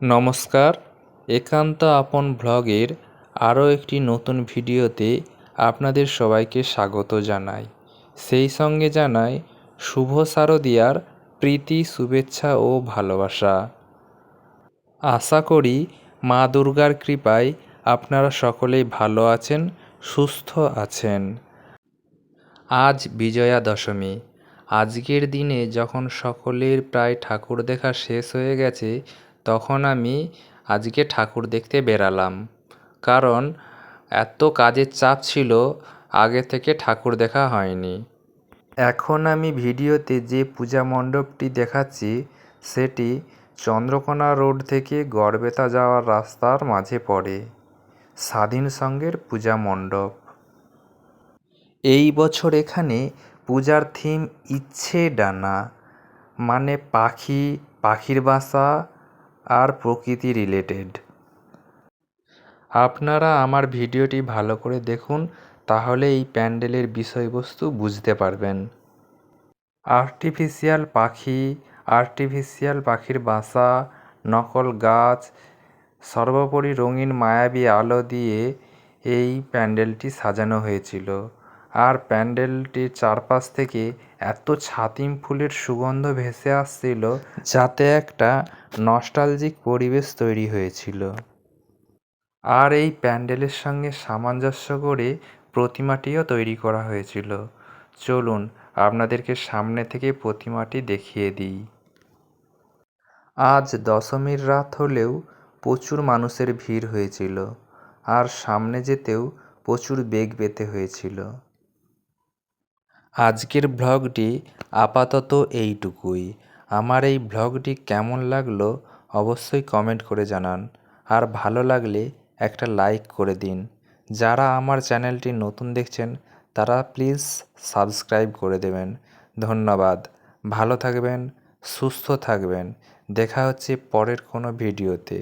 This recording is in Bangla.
নমস্কার। একান্ত আপন ব্লগের আরও একটি নতুন ভিডিওতে আপনাদের সবাইকে স্বাগত জানাই। সেই সঙ্গে জানাই শুভ শারদিয়ার প্রীতি, শুভেচ্ছা ও ভালোবাসা। আশা করি মা দুর্গার কৃপায় আপনারা সকলেই ভালো আছেন, সুস্থ আছেন। আজ বিজয়া দশমী আজকের দিনে যখন সকলের প্রায় ঠাকুর দেখা শেষ হয়ে গেছে তখন আমি আজকে ঠাকুর দেখতে বেরালাম। কারণ এত কাজের চাপ ছিল, আগে থেকে ঠাকুর দেখা হয়নি। এখন আমি ভিডিওতে যে পূজা মণ্ডপটি দেখাচ্ছি, সেটি চন্দ্রকোনা রোড থেকে গড়বেতা যাওয়ার রাস্তার মাঝে পড়ে। স্বাধীন সঙ্গের পূজা মণ্ডপ। এই বছর এখানে পূজার থিম ইচ্ছে ডানা মানে পাখি, পাখির বাসা আর প্রকৃতি রিলেটেড আপনারা আমার ভিডিওটি ভালো করে দেখুন, তাহলে এই প্যান্ডেলের বিষয়বস্তু বুঝতে পারবেন। আর্টিফিশিয়াল পাখি, আর্টিফিশিয়াল পাখির বাসা, নকল গাছ, সর্বোপরি রঙিন মায়াবী আলো দিয়ে এই প্যান্ডেলটি সাজানো হয়েছিল। আর প্যান্ডেলটির চারপাশ থেকে এত ছাতিম ফুলের সুগন্ধ ভেসে আসছিল, যাতে একটা নস্টালজিক পরিবেশ তৈরি হয়েছিল। আর এই প্যান্ডেলের সঙ্গে সামঞ্জস্য করে প্রতিমাটিও তৈরি করা হয়েছিল। চলুন, আপনাদেরকে সামনে থেকে প্রতিমাটি দেখিয়ে দিই। আজ দশমীর রাত হলেও প্রচুর মানুষের ভিড় হয়েছিল আর সামনে যেতেও প্রচুর বেগ পেতে হয়েছিল। আজকের ব্লগটি আপাতত এইটুকুই। আমার এই ব্লগটি কেমন লাগল অবশ্যই কমেন্ট করে জানান। আর ভালো লাগলে একটা লাইক করে দিন। যারা আমার চ্যানেলটি নতুন দেখছেন, তারা প্লিজ সাবস্ক্রাইব করে দেবেন। ধন্যবাদ। ভালো থাকবেন, সুস্থ থাকবেন। দেখা হচ্ছে পরের কোনো ভিডিওতে।